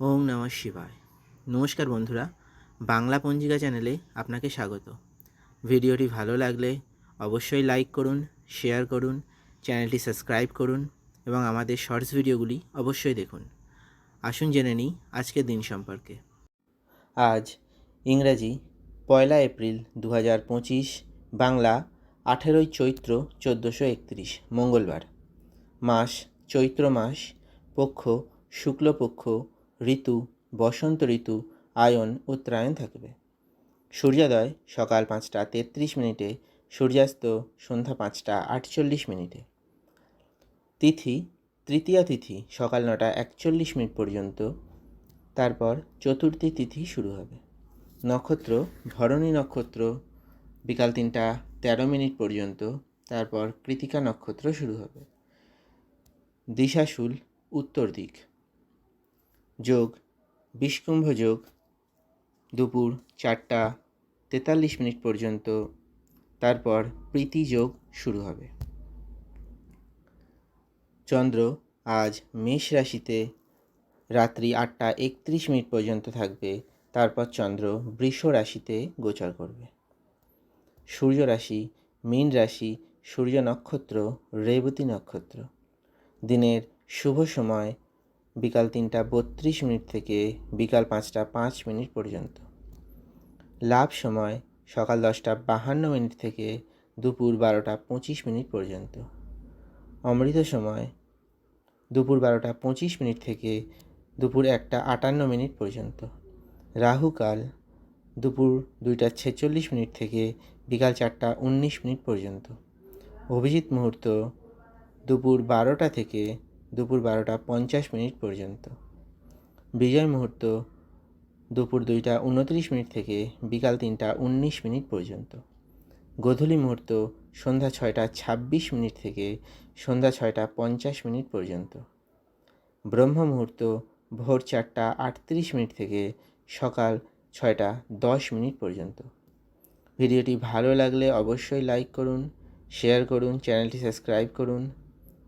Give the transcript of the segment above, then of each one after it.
ওম নমঃ শিবায়। নমস্কার বন্ধুরা, বাংলা পঞ্জিকা চ্যানেলে আপনাকে স্বাগত। ভিডিওটি ভালো লাগলে অবশ্যই লাইক করুন, শেয়ার করুন, চ্যানেলটি সাবস্ক্রাইব করুন এবং আমাদের শর্টস ভিডিওগুলি অবশ্যই দেখুন। আসুন জেনে নিই আজকের দিন সম্পর্কে। আজ ইংরাজি, পয়লা এপ্রিল দু হাজার পঁচিশ, বাংলা আঠেরোই চৈত্র চোদ্দোশো একত্রিশ, মঙ্গলবার। মাস, চৈত্র মাস, পক্ষ, শুক্লপক্ষ ঋতু, বসন্ত ঋতু, আয়ন উত্তরায়ণ থাকবে। সূর্যোদয় সকাল পাঁচটা তেত্রিশ মিনিটে, সূর্যাস্ত সন্ধ্যা পাঁচটা আটচল্লিশ মিনিটে। তিথি, তৃতীয়া তিথি সকাল নটা একচল্লিশ মিনিট পর্যন্ত, তারপর চতুর্থী তিথি শুরু হবে। নক্ষত্র, ভরণী নক্ষত্র, বিকাল তিনটা তেরো মিনিট পর্যন্ত, তারপর কৃতিকা নক্ষত্র শুরু হবে। দিশাশুল, উত্তর দিক। যোগ, বিষকুম্ভ যোগ, দুপুর চারটা তেতাল্লিশ মিনিট পর্যন্ত। তারপর প্রীতি যোগ শুরু হবে। চন্দ্র আজ মেষ রাশিতে রাত্রি আটটা একত্রিশ মিনিট পর্যন্ত থাকবে। তারপর চন্দ্র বৃষ রাশিতে গোচর করবে। সূর্য রাশি, মীন রাশি, সূর্য নক্ষত্র, রেবতী নক্ষত্র। দিনের শুভ সময় বিকাল তিনটা বত্রিশ মিনিট থেকে বিকাল পাঁচটা পাঁচ মিনিট পর্যন্ত। লাভ সময় সকাল দশটা বাহান্ন মিনিট থেকে দুপুর বারোটা পঁচিশ মিনিট পর্যন্ত। অমৃত সময় দুপুর বারোটা পঁচিশ মিনিট থেকে দুপুর একটা আটান্ন মিনিট পর্যন্ত। রাহুকাল দুপুর দুইটা ছেচল্লিশ মিনিট থেকে বিকাল চারটা উনিশ মিনিট পর্যন্ত। অভিজিৎ মুহূর্ত দুপুর বারোটা থেকে দুপুর বারোটা পঞ্চাশ মিনিট পর্যন্ত। বিজয় মুহূর্ত দুপুর দুইটা উনত্রিশ মিনিট থেকে বিকাল তিনটা উনিশ মিনিট পর্যন্ত। গোধূলি মুহূর্ত সন্ধ্যা ছয়টা ছাব্বিশ মিনিট থেকে সন্ধ্যা ছয়টা পঞ্চাশ মিনিট পর্যন্ত। ব্রহ্ম মুহূর্ত ভোর চারটা আটত্রিশ মিনিট থেকে সকাল ছয়টা দশ মিনিট পর্যন্ত। ভিডিওটি ভালো লাগলে অবশ্যই লাইক করুন, শেয়ার করুন, চ্যানেলটি সাবস্ক্রাইব করুন।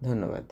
ধন্যবাদ।